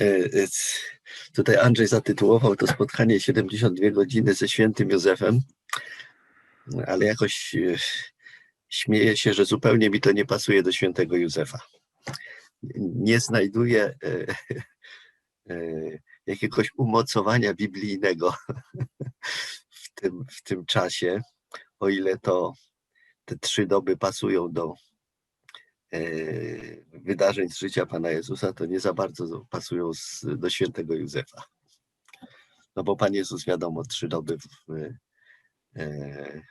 E, e, Tutaj Andrzej zatytułował to spotkanie 72 godziny ze świętym Józefem, ale jakoś e, śmieję się, że zupełnie mi to nie pasuje do świętego Józefa. Nie znajduję jakiegoś umocowania biblijnego w tym, w tym czasie, o ile to te trzy doby pasują do wydarzeń z życia Pana Jezusa, to nie za bardzo pasują z, do świętego Józefa. No bo Pan Jezus, wiadomo, trzy doby w, e,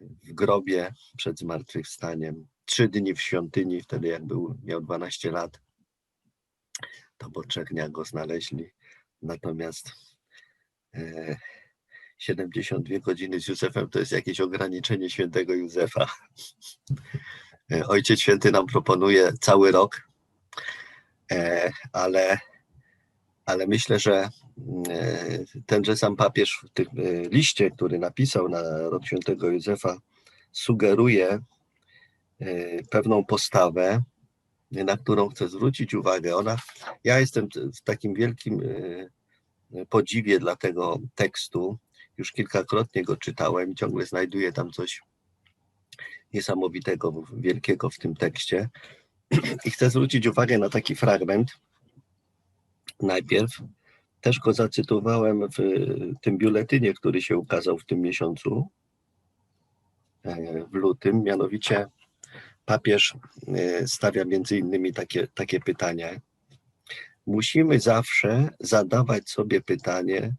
w grobie przed zmartwychwstaniem, trzy dni w świątyni, wtedy jak był, miał 12 lat, to po trzech dniach go znaleźli. Natomiast e, 72 godziny z Józefem to jest jakieś ograniczenie świętego Józefa. E, Ojciec Święty nam proponuje cały rok, e, ale, ale myślę, że e, tenże sam papież w tym liście, który napisał na rok świętego Józefa, sugeruje pewną postawę, na którą chcę zwrócić uwagę. Ona, ja jestem w takim wielkim podziwie dla tego tekstu. Już kilkakrotnie go czytałem, ciągle znajduję tam coś niesamowitego, wielkiego w tym tekście. I chcę zwrócić uwagę na taki fragment. Najpierw też go zacytowałem w tym biuletynie, który się ukazał w tym miesiącu, e, w lutym. Mianowicie papież e, stawia między innymi takie, takie pytanie. Musimy zawsze zadawać sobie pytanie,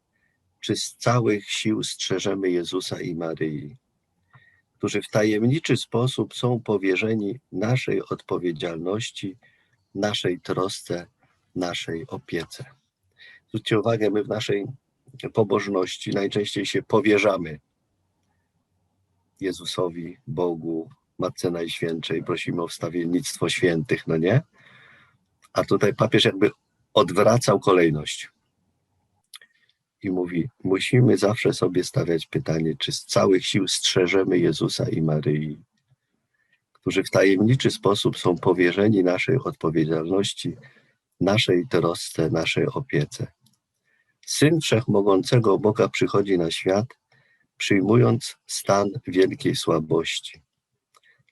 czy z całych sił strzeżemy Jezusa i Maryi, którzy w tajemniczy sposób są powierzeni naszej odpowiedzialności, naszej trosce, naszej opiece. Zwróćcie uwagę, my w naszej pobożności najczęściej się powierzamy Jezusowi, Bogu, Matce Najświętszej, prosimy o wstawiennictwo świętych, no nie? A tutaj papież jakby odwracał kolejność i mówi: Musimy zawsze sobie stawiać pytanie, czy z całych sił strzeżemy Jezusa i Maryi, którzy w tajemniczy sposób są powierzeni naszej odpowiedzialności, naszej trosce, naszej opiece. Syn Wszechmogącego Boga przychodzi na świat, przyjmując stan wielkiej słabości.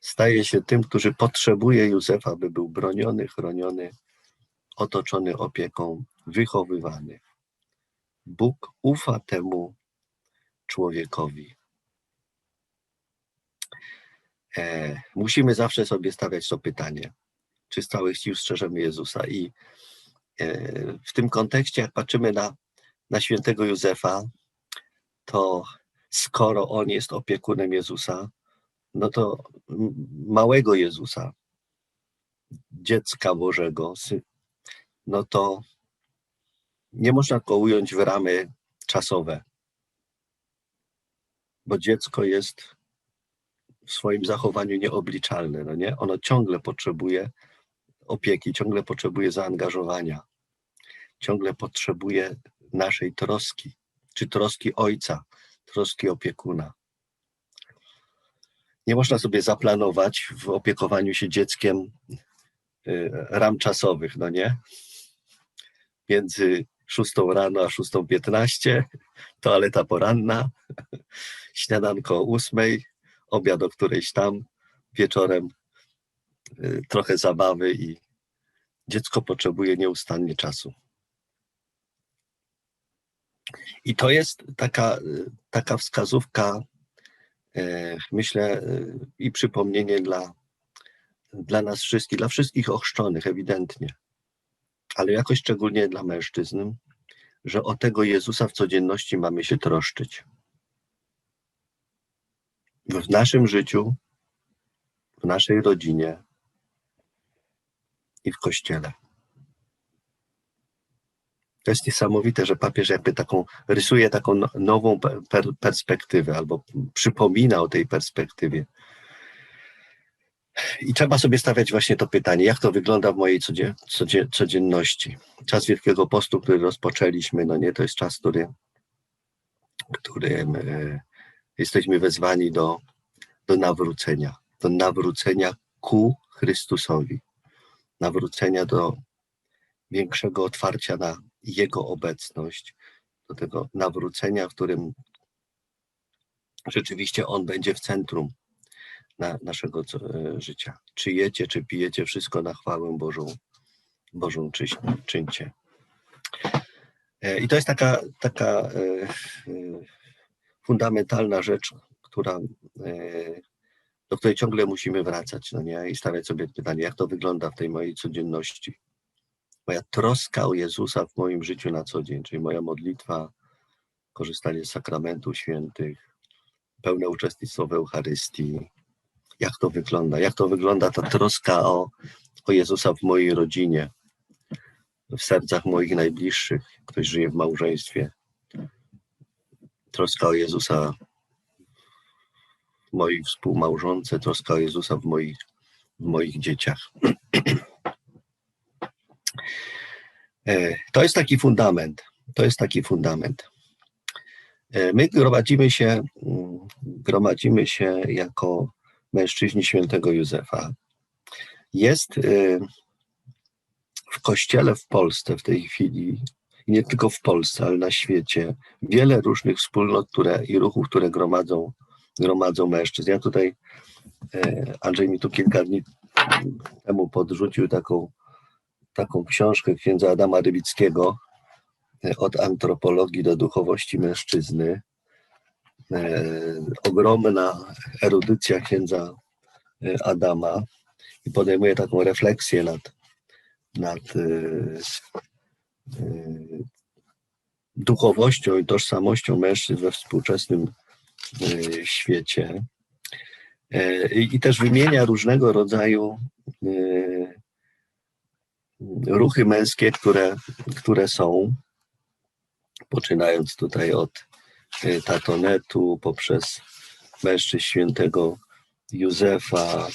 Staje się tym, który potrzebuje Józefa, by był broniony, chroniony, otoczony opieką, wychowywany. Bóg ufa temu człowiekowi. E, musimy zawsze sobie stawiać to pytanie, czy z całych sił strzeżemy Jezusa. I e, w tym kontekście, jak patrzymy na, na świętego Józefa, to skoro on jest opiekunem Jezusa, no to małego Jezusa, dziecka Bożego, no to nie można go ująć w ramy czasowe, bo dziecko jest w swoim zachowaniu nieobliczalne, no nie? Ono ciągle potrzebuje opieki, ciągle potrzebuje zaangażowania, ciągle potrzebuje naszej troski, czy troski ojca, troski opiekuna. Nie można sobie zaplanować w opiekowaniu się dzieckiem y, ram czasowych, no nie? Między 6 rano a 6.15, toaleta poranna, śniadanko o 8, obiad o którejś tam, wieczorem y, trochę zabawy i dziecko potrzebuje nieustannie czasu. I to jest taka, y, taka wskazówka, e, myślę, y, i przypomnienie dla, dla nas wszystkich, dla wszystkich ochrzczonych, ewidentnie, ale jakoś szczególnie dla mężczyzn, że o tego Jezusa w codzienności mamy się troszczyć. W naszym życiu, w naszej rodzinie i w kościele. To jest niesamowite, że papież jakby taką rysuje taką no- nową pe- per, perspektywę albo przypomina o tej perspektywie. I trzeba sobie stawiać właśnie to pytanie, jak to wygląda w mojej codzie, codzie, codzienności. Czas Wielkiego Postu, który rozpoczęliśmy, no nie, to jest czas, który, którym e, jesteśmy wezwani do, do nawrócenia, do nawrócenia ku Chrystusowi, nawrócenia do większego otwarcia na Jego obecność, do tego nawrócenia, w którym rzeczywiście On będzie w centrum na naszego e, życia. Czy jecie, czy pijecie, wszystko na chwałę Bożą, Bożą czyń, czyńcie. E, I to jest taka, taka e, fundamentalna rzecz, która, do której ciągle musimy wracać, no nie? I stawiać sobie pytanie, jak to wygląda w tej mojej codzienności. Moja troska o Jezusa w moim życiu na co dzień, czyli moja modlitwa, korzystanie z sakramentów świętych, pełne uczestnictwo w Eucharystii. Jak to wygląda? Jak to wygląda ta troska o, o Jezusa w mojej rodzinie, w sercach moich najbliższych? Ktoś żyje w małżeństwie. Troska o Jezusa w mojej współmałżonce, troska o Jezusa w moich, w moich dzieciach. E, To jest taki fundament. To jest taki fundament. E, My gromadzimy się, mm, gromadzimy się jako mężczyźni świętego Józefa. Jest y, w kościele w Polsce w tej chwili, i nie tylko w Polsce, ale na świecie, wiele różnych wspólnot które, i ruchów, które gromadzą, gromadzą mężczyzn. Ja tutaj, e, Andrzej mi tu kilka dni temu podrzucił taką, taką książkę księdza Adama Rybickiego, e, od antropologii do duchowości mężczyzny. E, ogromna erudycja księdza e, Adama i podejmuje taką refleksję nad, nad e, duchowością i tożsamością mężczyzn we współczesnym świecie. I też wymienia różnego rodzaju ruchy męskie, które, które są, poczynając tutaj od tatonetu, poprzez mężczyzn świętego Józefa,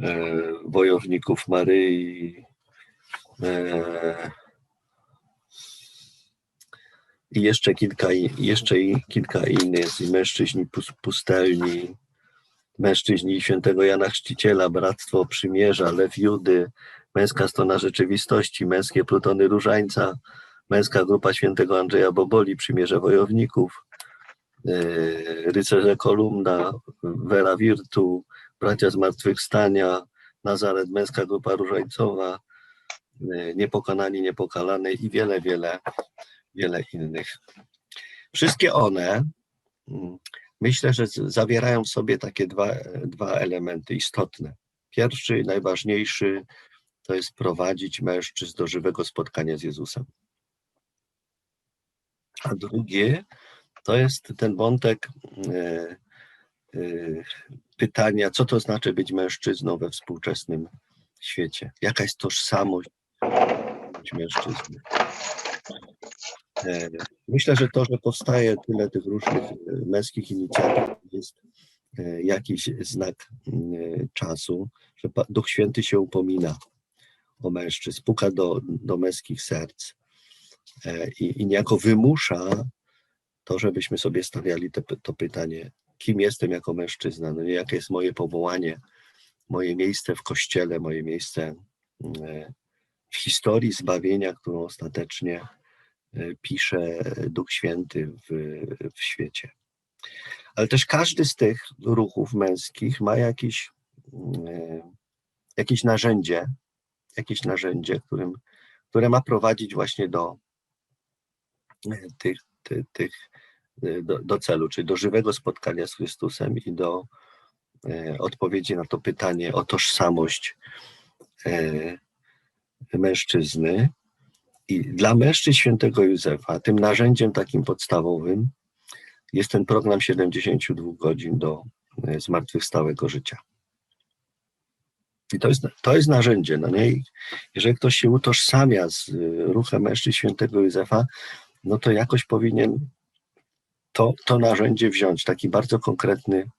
e, wojowników Maryi, e, i jeszcze kilka, jeszcze kilka innych, i mężczyźni pus- pustelni, mężczyźni świętego Jana Chrzciciela, Bractwo Przymierza, Lew Judy, męska strona rzeczywistości, męskie plutony Różańca, męska grupa świętego Andrzeja Boboli, Przymierze Wojowników, Rycerze Kolumna, Vera Virtu, Bracia Zmartwychwstania, Nazaret, męska grupa różańcowa, yy, Niepokonani, Niepokalane i wiele, wiele, wiele innych. Wszystkie one, mm, myślę, że zawierają w sobie takie dwa, dwa elementy istotne. Pierwszy, najważniejszy, to jest prowadzić mężczyzn do żywego spotkania z Jezusem. A drugie, to jest ten wątek e, e, pytania, co to znaczy być mężczyzną we współczesnym świecie? Jaka jest tożsamość być mężczyzny? E, Myślę, że to, że powstaje tyle tych różnych męskich inicjatyw, jest jakiś znak czasu, że Duch Święty się upomina o mężczyzn, puka do, do męskich serc i, i niejako wymusza to, żebyśmy sobie stawiali te, to pytanie, kim jestem jako mężczyzna, no jakie jest moje powołanie, moje miejsce w Kościele, moje miejsce mm, w historii zbawienia, którą ostatecznie e, pisze Duch Święty w, w świecie. Ale też każdy z tych ruchów męskich ma jakiś, e, jakieś narzędzie, jakieś narzędzie, którym, które ma prowadzić właśnie do e, tych, ty, tych e, do, do celu, czyli do żywego spotkania z Chrystusem i do e, odpowiedzi na to pytanie o tożsamość e, mężczyzny. I dla mężczyzn świętego Józefa tym narzędziem takim podstawowym jest ten program 72 godzin do zmartwychwstałego życia. I to jest, to jest narzędzie. No nie? Jeżeli ktoś się utożsamia z y, ruchem mężczyzn świętego Józefa, no to jakoś powinien to, to narzędzie wziąć w taki bardzo konkretny,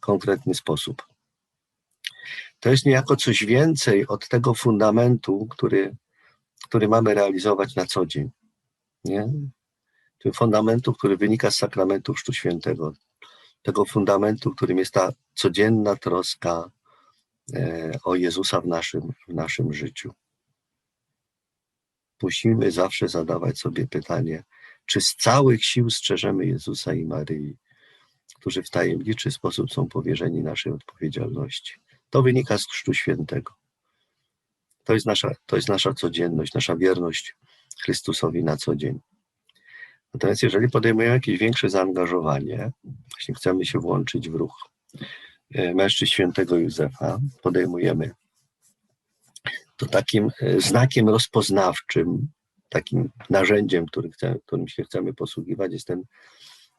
konkretny sposób. To jest niejako coś więcej od tego fundamentu, który, który mamy realizować na co dzień. Nie? Tym fundamentu, który wynika z sakramentu Chrztu Świętego. Tego fundamentu, którym jest ta codzienna troska e, o Jezusa w naszym, w naszym życiu. musimy zawsze zadawać sobie pytanie, czy z całych sił strzeżemy Jezusa i Maryi, którzy w tajemniczy sposób są powierzeni naszej odpowiedzialności. To wynika z Chrztu Świętego. To jest nasza, to jest nasza codzienność, nasza wierność Chrystusowi na co dzień. Natomiast jeżeli podejmujemy jakieś większe zaangażowanie, właśnie chcemy się włączyć w ruch e, mężczyzn świętego Józefa, podejmujemy, to takim e, znakiem rozpoznawczym, takim narzędziem, który którym się chcemy posługiwać, jest ten,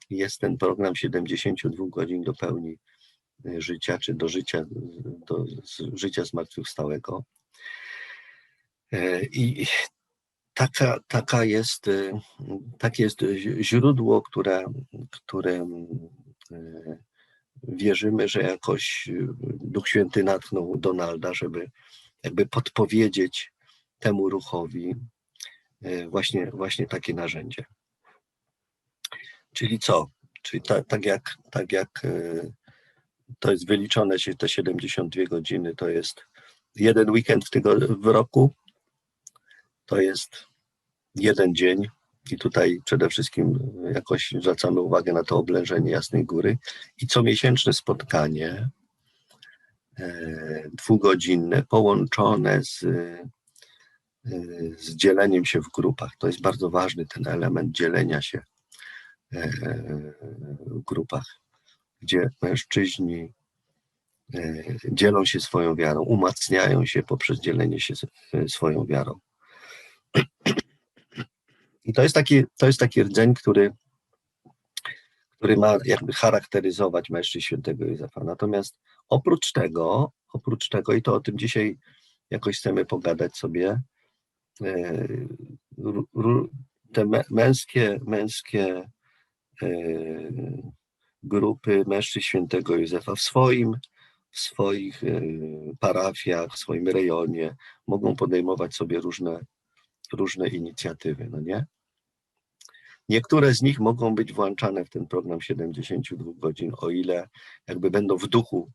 jest ten program 72 godzin do pełni e, życia, czy do życia, do życia zmartwychwstałego. I taka, taka jest, y, takie jest źródło, które, które wierzymy, że jakoś Duch Święty natchnął Donalda, żeby jakby podpowiedzieć temu ruchowi właśnie, właśnie takie narzędzie. Czyli co? Czyli ta, tak, jak, tak jak to jest wyliczone, czyli te 72 godziny to jest jeden weekend w, tygo, w roku, to jest jeden dzień i tutaj przede wszystkim jakoś zwracamy uwagę na to oblężenie Jasnej Góry i comiesięczne spotkanie e, dwugodzinne połączone z, e, z dzieleniem się w grupach. To jest bardzo ważny ten element dzielenia się e, w grupach, gdzie mężczyźni dzielą się swoją wiarą, umacniają się poprzez dzielenie się swoją wiarą. I to jest taki, to jest taki rdzeń, który, który ma jakby charakteryzować mężczyzn świętego Józefa. Natomiast oprócz tego, oprócz tego, i to o tym dzisiaj jakoś chcemy pogadać sobie, e, te męskie, męskie e, grupy mężczyzn świętego Józefa w swoim, w swoich e, parafiach, w swoim rejonie mogą podejmować sobie różne różne inicjatywy, no nie? Niektóre z nich mogą być włączane w ten program 72 godzin, o ile jakby będą w duchu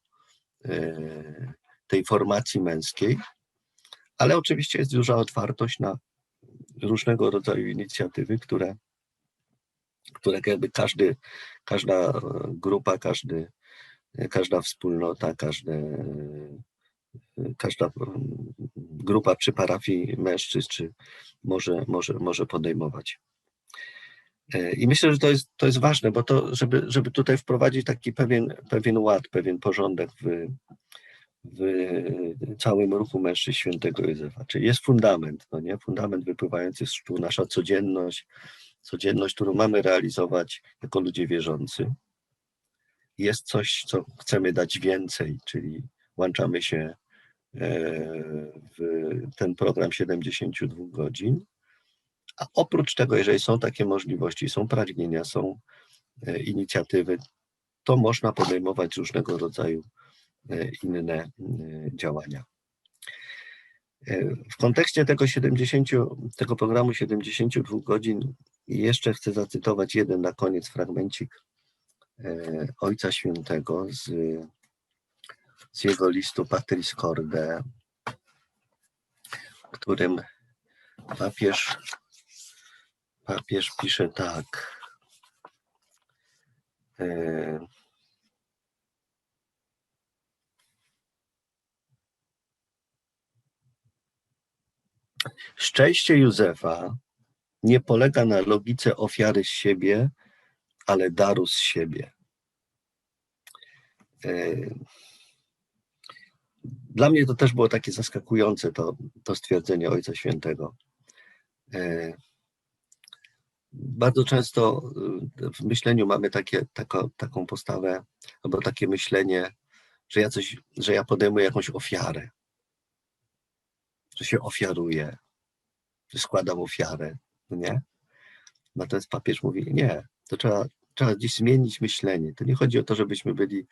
e, tej formacji męskiej, ale oczywiście jest duża otwartość na różnego rodzaju inicjatywy, które, które jakby każdy, każda grupa, każdy, każda wspólnota, każde każda grupa przy parafii mężczyzn czy może, może, może podejmować. E, I myślę, że to jest, to jest ważne, bo to, żeby, żeby tutaj wprowadzić taki pewien, pewien ład, pewien porządek w, w całym ruchu mężczyzn świętego Józefa. Czyli jest fundament, no nie? Fundament wypływający z szkół, nasza codzienność, codzienność, którą mamy realizować jako ludzie wierzący. Jest coś, co chcemy dać więcej, czyli włączamy się w ten program 72 godzin. A oprócz tego, jeżeli są takie możliwości, są pragnienia, są e, inicjatywy, to można podejmować różnego rodzaju e, inne e, działania. W kontekście tego 70, tego programu 72 godzin jeszcze chcę zacytować jeden na koniec fragmencik Ojca Świętego z z jego listu Patris Corde, w którym papież, papież pisze tak. E, Szczęście Józefa nie polega na logice ofiary z siebie, ale daru z siebie. E, dla mnie to też było takie zaskakujące, to, to stwierdzenie Ojca Świętego. E, bardzo często e, w myśleniu mamy takie, tako, taką postawę, albo takie myślenie, że ja coś, że ja podejmuję jakąś ofiarę, że się ofiaruję, że składam ofiarę, no nie? Natomiast papież mówi, nie, to trzeba, trzeba gdzieś zmienić myślenie. To nie chodzi o to, żebyśmy byli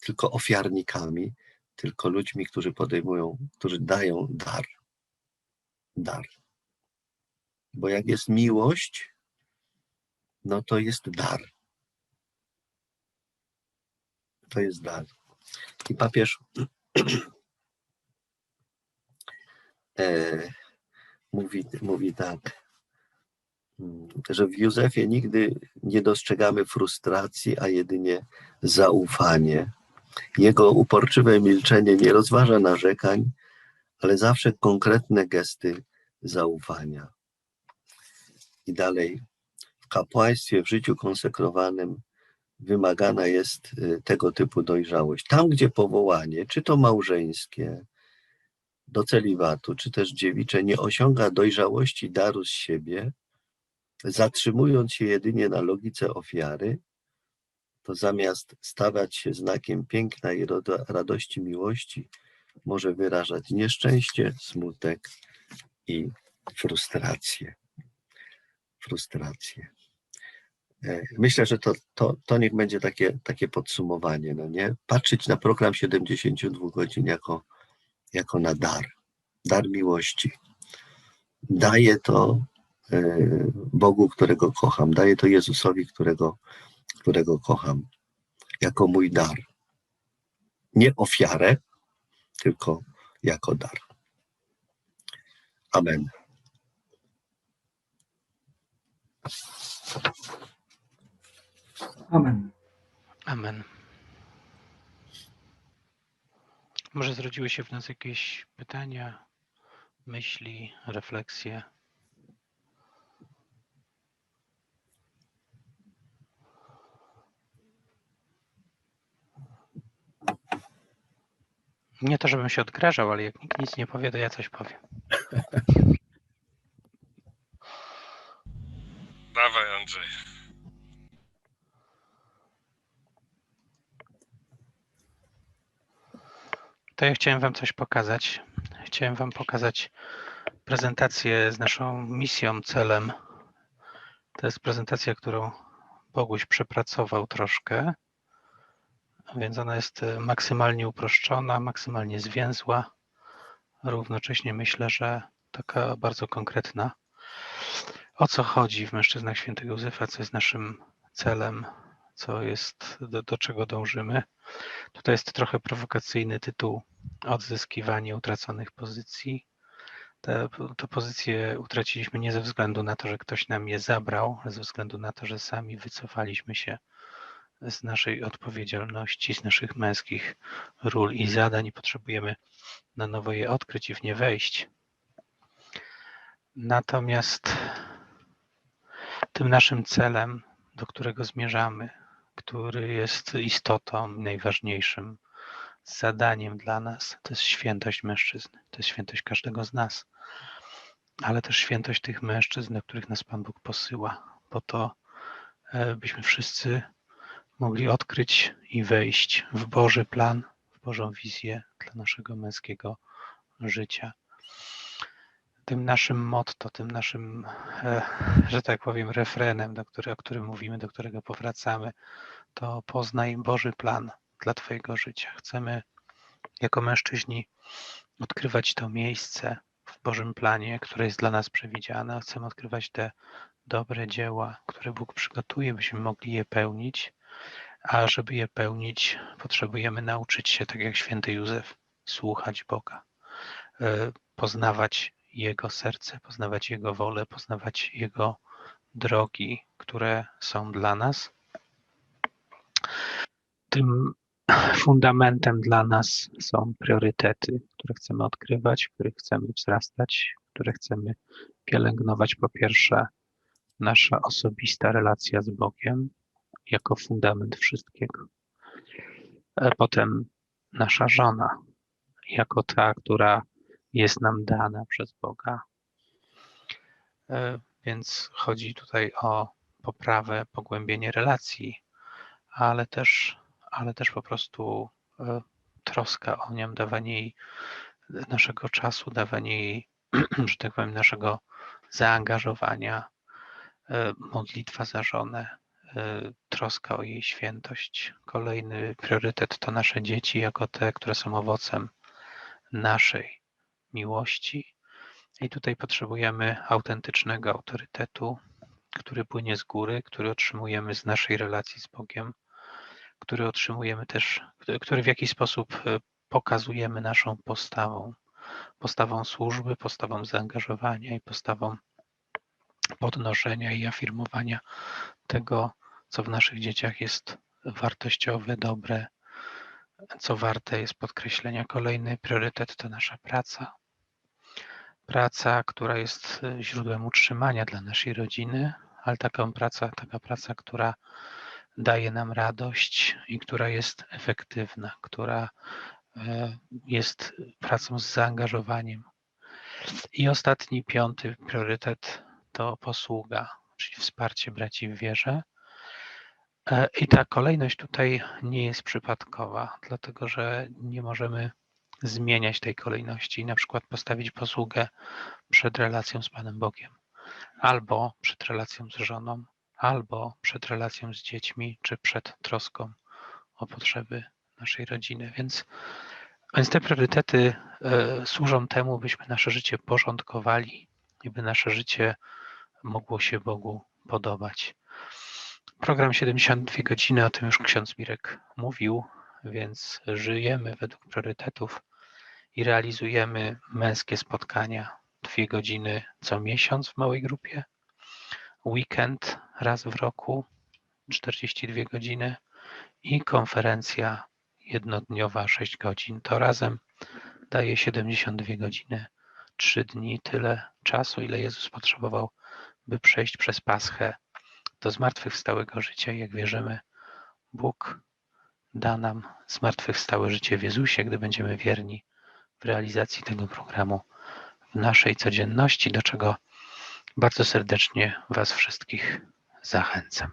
tylko ofiarnikami, tylko ludźmi, którzy podejmują, którzy dają dar. Dar. Bo jak jest miłość, no to jest dar. To jest dar. I papież mówi, mówi tak, mm, że w Józefie nigdy nie dostrzegamy frustracji, a jedynie zaufanie. Jego uporczywe milczenie nie rozważa narzekań, ale zawsze konkretne gesty zaufania. I dalej, w kapłaństwie, w życiu konsekrowanym wymagana jest y, tego typu dojrzałość. Tam, gdzie powołanie, czy to małżeńskie, do celibatu, czy też dziewicze, nie osiąga dojrzałości daru z siebie, zatrzymując się jedynie na logice ofiary, to zamiast stawać się znakiem piękna i radości miłości, może wyrażać nieszczęście, smutek i frustrację. Frustrację. E, Myślę, że to, to, to niech będzie takie, takie podsumowanie, no nie? Patrzeć na program 72 godzin jako, jako na dar, dar miłości. Daję to e, Bogu, którego kocham, daję to Jezusowi, którego, którego kocham, jako mój dar. Nie ofiarę, tylko jako dar. Amen. Amen. Amen. Może zrodziły się w nas jakieś pytania, myśli, refleksje? Nie to, żebym się odgrażał, ale jak nikt nic nie powie, to ja coś powiem. Dawaj, Andrzej. To ja chciałem Wam coś pokazać. Chciałem Wam pokazać prezentację z naszą misją, celem. To jest prezentacja, którą Boguś przepracował troszkę, więc ona jest e, maksymalnie uproszczona, maksymalnie zwięzła. Równocześnie myślę, że taka bardzo konkretna. O co chodzi w mężczyznach świętego Józefa, co jest naszym celem, co jest, do, do czego dążymy. Tutaj jest trochę prowokacyjny tytuł Odzyskiwanie utraconych pozycji. Te, te pozycje utraciliśmy nie ze względu na to, że ktoś nam je zabrał, ale ze względu na to, że sami wycofaliśmy się z naszej odpowiedzialności, z naszych męskich ról i zadań i potrzebujemy na nowo je odkryć i w nie wejść. Natomiast tym naszym celem, do którego zmierzamy, który jest istotą najważniejszym zadaniem dla nas, to jest świętość mężczyzny, to jest świętość każdego z nas, ale też świętość tych mężczyzn, do których nas Pan Bóg posyła, po to, e, byśmy wszyscy mogli odkryć i wejść w Boży plan, w Bożą wizję dla naszego męskiego życia. Tym naszym motto, tym naszym, e, że tak powiem, refrenem, do który, o którym mówimy, do którego powracamy, to poznaj Boży plan dla Twojego życia. Chcemy jako mężczyźni odkrywać to miejsce w Bożym planie, które jest dla nas przewidziane. Chcemy odkrywać te dobre dzieła, które Bóg przygotuje, byśmy mogli je pełnić. A żeby je pełnić, potrzebujemy nauczyć się, tak jak święty Józef, słuchać Boga, e, poznawać Jego serce, poznawać Jego wolę, poznawać Jego drogi, które są dla nas. Tym fundamentem dla nas są priorytety, które chcemy odkrywać, których chcemy wzrastać, które chcemy pielęgnować. Po pierwsze, nasza osobista relacja z Bogiem jako fundament wszystkiego. E, Potem nasza żona jako ta, która jest nam dana przez Boga. E, Więc chodzi tutaj o poprawę, pogłębienie relacji, ale też, ale też po prostu e, troska o nią, dawanie jej naszego czasu, dawanie jej, że tak powiem, naszego zaangażowania, e, modlitwa za żonę, e, troska o jej świętość. Kolejny priorytet to nasze dzieci, jako te, które są owocem naszej miłości. I tutaj potrzebujemy autentycznego autorytetu, który płynie z góry, który otrzymujemy z naszej relacji z Bogiem, który otrzymujemy też, który- w jakiś sposób e, pokazujemy naszą postawą, postawą służby, postawą zaangażowania i postawą podnoszenia i afirmowania tego, co w naszych dzieciach jest wartościowe, dobre, co warte jest podkreślenia. Kolejny priorytet to nasza praca. Praca, która jest e, źródłem utrzymania dla naszej rodziny, ale taką praca, taka praca, która daje nam radość i która jest efektywna, która e, jest pracą z zaangażowaniem. I ostatni, piąty priorytet to posługa, czyli wsparcie braci w wierze. E, I ta kolejność tutaj nie jest przypadkowa, dlatego że nie możemy zmieniać tej kolejności na przykład postawić posługę przed relacją z Panem Bogiem, albo przed relacją z żoną, albo przed relacją z dziećmi, czy przed troską o potrzeby naszej rodziny. Więc, więc te priorytety e, służą temu, byśmy nasze życie porządkowali i by nasze życie mogło się Bogu podobać. Program 72 godziny, o tym już ksiądz Mirek mówił, więc żyjemy według priorytetów i realizujemy męskie spotkania dwie godziny co miesiąc w małej grupie, weekend raz w roku 42 godziny i konferencja jednodniowa 6 godzin. To razem daje 72 godziny, 3 dni, tyle czasu, ile Jezus potrzebował, by przejść przez Paschę do zmartwychwstałego życia. Jak wierzymy, Bóg da nam zmartwychwstałe życie w Jezusie, gdy będziemy wierni w realizacji tego programu w naszej codzienności, do czego bardzo serdecznie Was wszystkich zachęcam.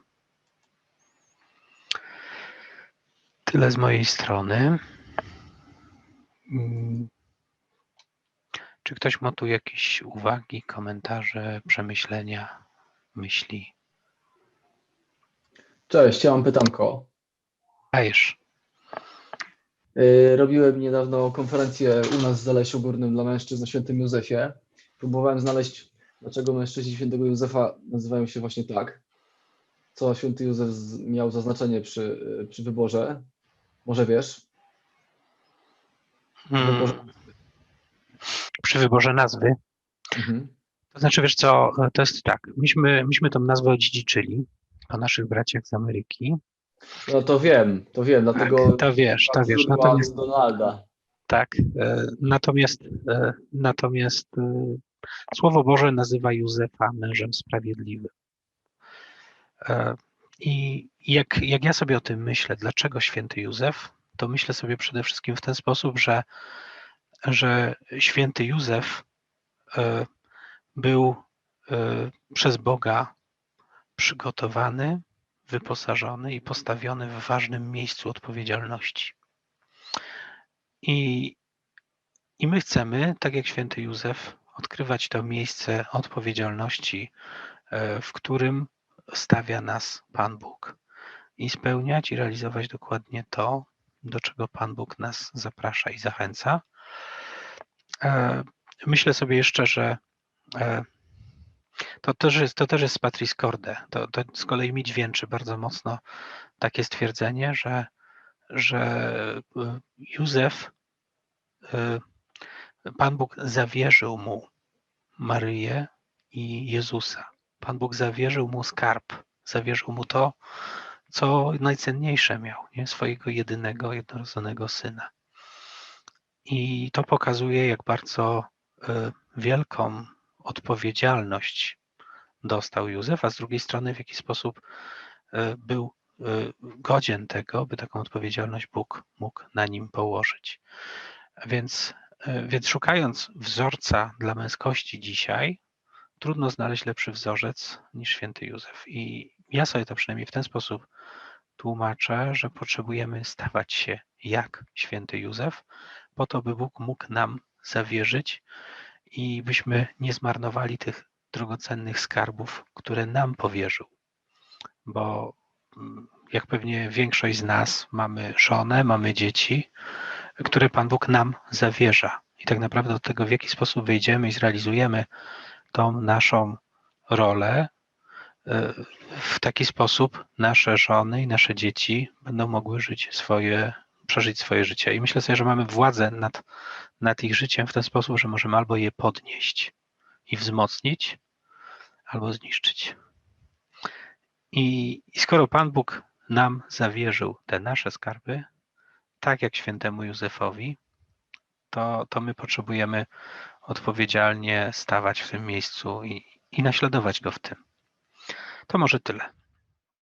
Tyle z mojej strony. Mm. Czy ktoś ma tu jakieś uwagi, komentarze, przemyślenia, myśli? Cześć, ja mam pytanko. Dajesz. Yy, Robiłem niedawno konferencję u nas w Zalesiu Górnym dla mężczyzn o świętym Józefie. Próbowałem znaleźć, dlaczego mężczyźni świętego Józefa nazywają się właśnie tak. Co święty Józef miał za znaczenie przy, przy wyborze? Może wiesz? Hmm. Przy wyborze nazwy. Mhm. To znaczy, wiesz co, to jest tak. Myśmy, myśmy tą nazwę odziedziczyli po naszych braciach z Ameryki. No to wiem, to wiem, dlatego Tak, to wiesz, to wiesz. Natomiast Donalda. tak, e, natomiast, e, natomiast e, Słowo Boże nazywa Józefa mężem sprawiedliwym. E, I jak, jak ja sobie o tym myślę, dlaczego święty Józef, to myślę sobie przede wszystkim w ten sposób, że, że święty Józef e, był e, przez Boga przygotowany, wyposażony i postawiony w ważnym miejscu odpowiedzialności. I, I my chcemy, tak jak święty Józef, odkrywać to miejsce odpowiedzialności, w którym stawia nas Pan Bóg i spełniać i realizować dokładnie to, do czego Pan Bóg nas zaprasza i zachęca. E, Myślę sobie jeszcze, że e, to też jest, to też jest Patris Corde. To, to z kolei mi dźwięczy bardzo mocno takie stwierdzenie, że, że e, Józef, Pan Bóg zawierzył mu Maryję i Jezusa. Pan Bóg zawierzył mu skarb, zawierzył mu to, co najcenniejsze miał, nie? swojego jedynego, jednorodzonego syna. I to pokazuje, jak bardzo e, wielką odpowiedzialność dostał Józef, a z drugiej strony w jaki sposób e, był e, godzien tego, by taką odpowiedzialność Bóg mógł na nim położyć. Więc, więc szukając wzorca dla męskości dzisiaj, trudno znaleźć lepszy wzorzec niż święty Józef. I ja sobie to przynajmniej w ten sposób tłumaczę, że potrzebujemy stawać się jak święty Józef, po to, by Bóg mógł nam zawierzyć i byśmy nie zmarnowali tych drogocennych skarbów, które nam powierzył. Bo mm, jak pewnie większość z nas mamy żonę, mamy dzieci, które Pan Bóg nam zawierza. I tak naprawdę do tego, w jaki sposób wejdziemy i zrealizujemy tą naszą rolę, e, w taki sposób nasze żony i nasze dzieci będą mogły żyć swoje, przeżyć swoje życie. I myślę sobie, że mamy władzę nad nad ich życiem w ten sposób, że możemy albo je podnieść i wzmocnić, albo zniszczyć. I, I skoro Pan Bóg nam zawierzył te nasze skarby, tak jak świętemu Józefowi, to, to my potrzebujemy odpowiedzialnie stawać w tym miejscu i, i naśladować go w tym. To może tyle.